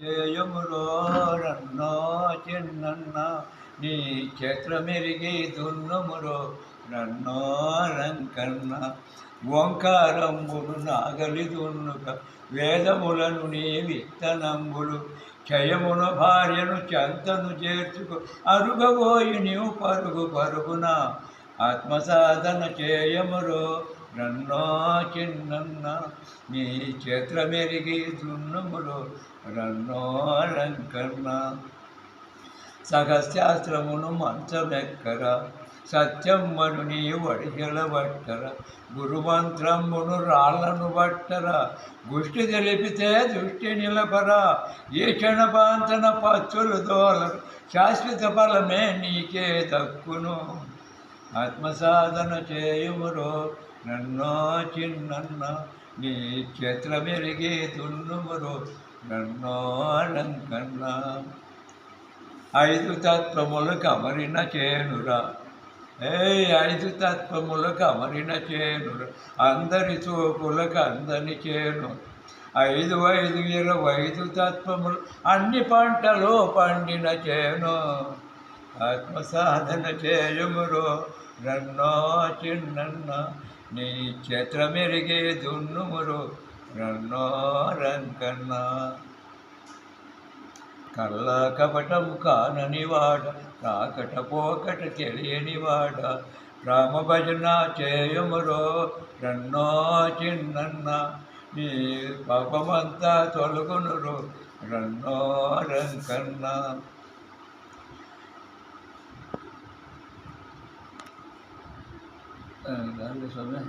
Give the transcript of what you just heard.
జయములో రన్నో చిన్నన్న నీ క్షేత్రమెరిగి దున్నమురో నన్నో రంకన్న ఓంకారంబులు నాగలి దున్నుక వేదములను నీ విత్తనంబులు. క్షయమున భార్యను చెంతను చేర్చుకు అరుగబోయి నీవు పరుగు పరుగున. ఆత్మసాధన చేయమురో రన్నో చిన్న నీ క్షేత్రమెరిగి దున్నములో రన్నో రంకన్న సహశాస్త్రమును మంచమెక్కర సత్యమ్మను నీ వడిగల బట్టర గురుమంత్రమును రాళ్ళను బట్టర గుష్టి తెలిపితే దృష్టి నిలపరా ఏ క్షణపాంతన పచ్చులు దోల శాశ్వత ఫలమే నీకే దక్కును. ఆత్మసాధన చేయుమురో నన్నా చిన్న నీ క్షేత్రమెరిగి మెరిగే నన్నో లంకన్న ఐదు తత్వములు కమరిన చేనురా. ఏ ఐదు తత్వములు కమరిన చేనురా. అందరి చూపులకు అందని చేను. ఐదు ఐదు ఇరవై ఐదు తత్వములు అన్ని పంటలు పండిన చేను. ఆత్మసాధన చేయుమురో రన్నో చిన్నన్న నీ క్షేత్రమెరిగే దున్నుమురు రన్నో రంకన్న కళ్ళ కపటం కాననివాడ రాకట పోకట తెలియనివాడ రామ భజన చేయమురో రన్నో చిన్నన్న నీ పాపమంతా తొలగునురు రన్నో రంకన్నా tan grande, ¿sabes?